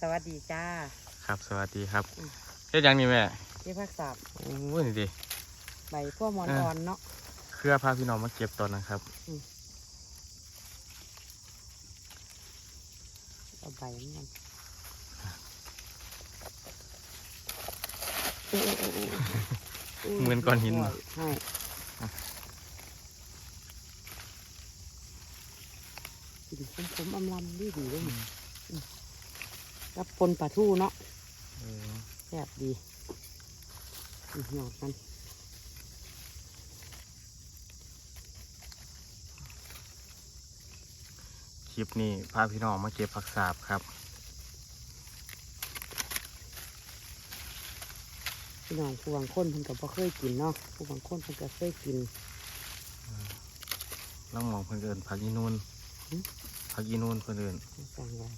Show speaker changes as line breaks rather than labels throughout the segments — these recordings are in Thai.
สวัสดีจ้า
ครับ สวัสดีครับ
อืม
เฮ็ดหยังนี่แม่
ที่พักษาบ
โอ้ยนี่ดิ
ใบพวกมอน
อ่า
อ่อนเนาะ
เครือพาพี่น้องมาเก็บตอนนะครับ
เอาใบมันโอ้โอ้โอ้โอ้โเห
มือนก้อนหิน
ใช่กินผมๆอำลำดีดีๆเลยนี่อืม กับปนปลาทูเนาะ
เออ
แซ่บดีอืมหยอดมัน
คลิปนี้พาพี่น้องมาเก็บผักสาบครับ
พี่น้องผู้บางคนเพิ่นก็บ่เคยกินเนาะผู้บางคนเพิ่นก็เคยกิน
ล่องมองเพื่นเอินผักยีนูน
หึ
ผักยีนูนเพื่นเอิน
สั่งไว้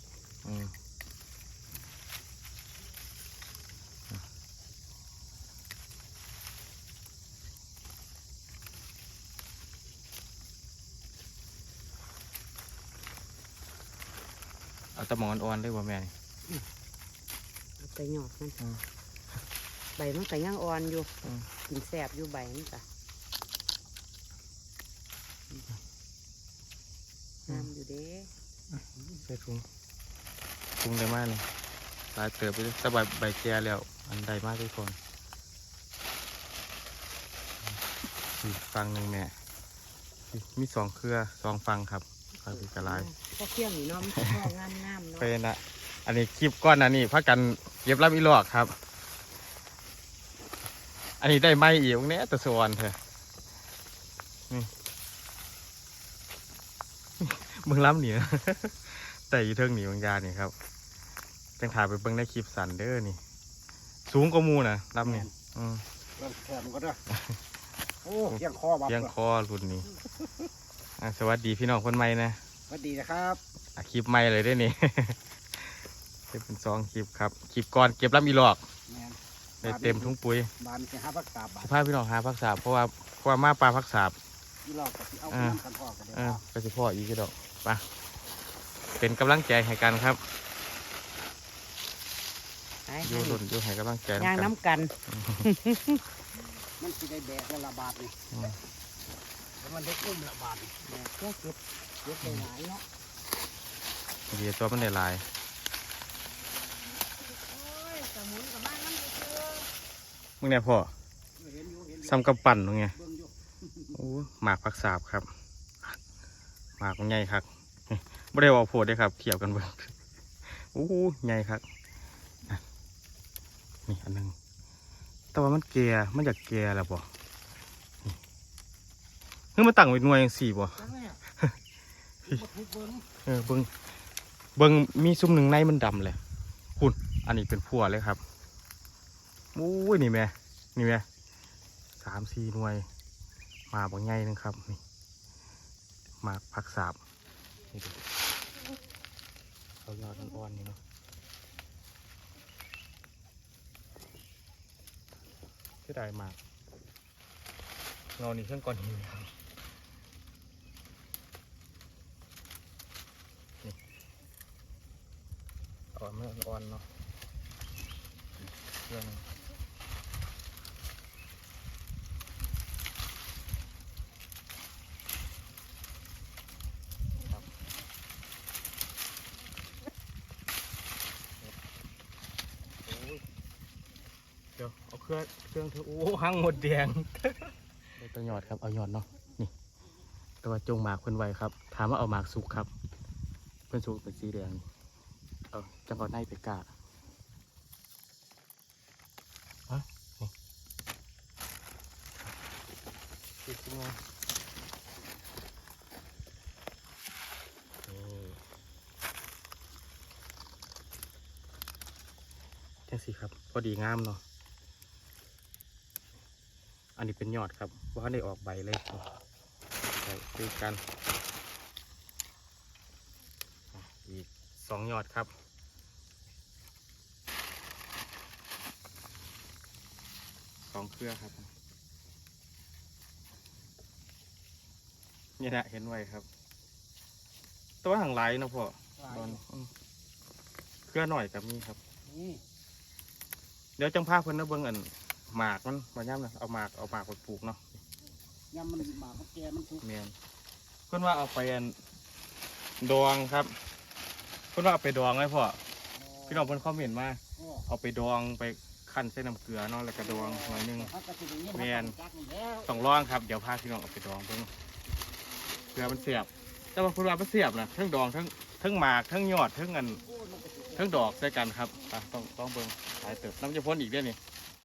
เอาแตะมอนอ่อนได้บ่แม่นี่
เอาไปหยอดมัน
อืม
ใบมันก็ยังอ่อนอยู่
อืม
กินแซ่บอยู่ใบมันก็งามอยู่เด้
ใส่ถุงถุงได้มากเลยหลายเติบไปเลยสบายใบแก่แล้ว อันใดมากทุกคนอีกฟังหนึ่งแม่มีสองเครือสองฟังครับ ฟังที่กระไร
พอเที่ยงนี่เนาะมันก็งามงามๆเนาะ
เป็นอะอันนี้คลิปก้อนอันนี้พักกันเย็บรับอีหลอกครับ อันนี้ได้ไม้อีกเนี้ยแต่สวรรค์เถอะนี่มึงล้ำเหนียแต่อีเทิงหนีบางยานี่ครับจังถ่ายไปเบิ่งในคลิปสันเด้อนี่ สูงกว่าหมูนะล้ำนี่อืม
เริ่มแถมก็ได้โอ้เพียงคอบับ
เพียงคอรุ่นนี้ อะสวัสดีพี่น้องคนใหม่นะ
สวัสดีนะครับ
อะคลิปใหม่เลยเด้อนี่จะเป็นซองคลิปครับคลิปก่อนเก็บล้ำอีหลอก
แมน
ได้เต็มทุ่งปุ๋ย
บานจะหาพักกาบาน
พาพี่น้องหาพักษาบเพราะว่าเพราะว่ามาปลาพักษาบ
ที่เราก็สิเอา
อ่า
น้ำกันพ่อกันเดี๋ยว
เออ
พ่อ
ก็สิพ่ออีกก็ดอกไปเป็นกำลังใจให้กันครับ
ไป
อยู่หล่นอยู่ให้กำลังใจ
ย่าง
กัน
น้ำกัน
มันสิได้แบกละละบาทนี่
อืม
แล้วมันได้อุ้มละบาทนี่
แม่เก็บเก็บเก็บได้หลายเนาะ
เดียวตัวมันได้หลาย
โอ้ยสมุนกับมาน้ำเชื่อ
มึงเนี่ยพ่อ
เห็นอยู่เห็นอยู่
ซ้ำกับปั่นตรงไง
เบิ่งอยู่
โอ้หมากพักษาบครับ หมากมันใหญ่ครับไม่ได้ว่าโพดได้ครับ เขี่ยวกันเบิ่งโอ้ใหญ่ครับอะนี่อันหนึงแต่ว่ามันเกียมันอยากเกียแล้วบ่นี่ เฮ้ยมันตั้งไว้หน่วยจังสี่บ่
จังแม่บ่ถูกเบิ่ง
เออเบิงเบิงมีซุ้มหนึ่งในมันดำเลยคุณอันนี้เป็นพัวเลยครับโอ้ยนี่แม่นี่แม่สามสี่หน่วย มาบางไงนึงครับนี่มาพักสาบนี่ดูเขายอดอ่อนๆนี่เนาะเสียดายมากเรานี่เครื่องก้อนหินครับ อ่อนไม่อ่อนเนาะเรื่องเดี๋ยวเอาเครื่องเครื่องเธอโอ้หังหมดแดงเอาตัวหยอดครับเอาหยอดเนาะนี่ตัวจงหมากเพิ่นไว้ครับ ถามว่าเอาหมากสุกครับ เพิ่นสุกเป็นสีแดง เอาจังก่อนในไปกาฮะนี่ติดขึ้นมานี่จังสิครับ พอดีงามเนาะอันนี้เป็นยอดครับว่าได้ออกใบเลยใส่คือกันอะอีก สองยอดครับ สองเครือครับ นี่แหละเห็นไว้ครับ ตัวห่างไหลเนาะพ่อตอนอืมเกลือหน่อยกับมีครับ
นี่
เดี๋ยวจังพาเพิ่นนะเบิ่งอันหมากมันมาย่ำนะเอาหมากเอาหมากไปปลูกเนาะ
ยำมันหมากเขาแกมันสุก
เมียนเพิ่นว่าเอาไปอันดองครับ เพิ่นว่าเอาไปดองไว้พ่อพี่น้องเพิ่นคอมเมนต์มา
อ๋อ
เอาไปดองไปคั่นใส่น้ำเกลือเนาะแล้วก็ดองหน่อยหนึง
เขาก็สิได้เงิน
แม่น
จักนี่แล้ว
ต้องลองครับเดี๋ยวพาพี่น้องเอาไปดองเพิ่งเกลือมันเสียบ แต่ว่าเพิ่นว่ามันเสียบนะทั้งดองทั้งทั้งหมากทั้งยอดทั้งอัน
โอ้ยมันก็สิ
ทั้งดอกใส่กันครับอะต้องต้องเบิ่งหลายเติบน้ำจะพ่นอีกเด้อนี่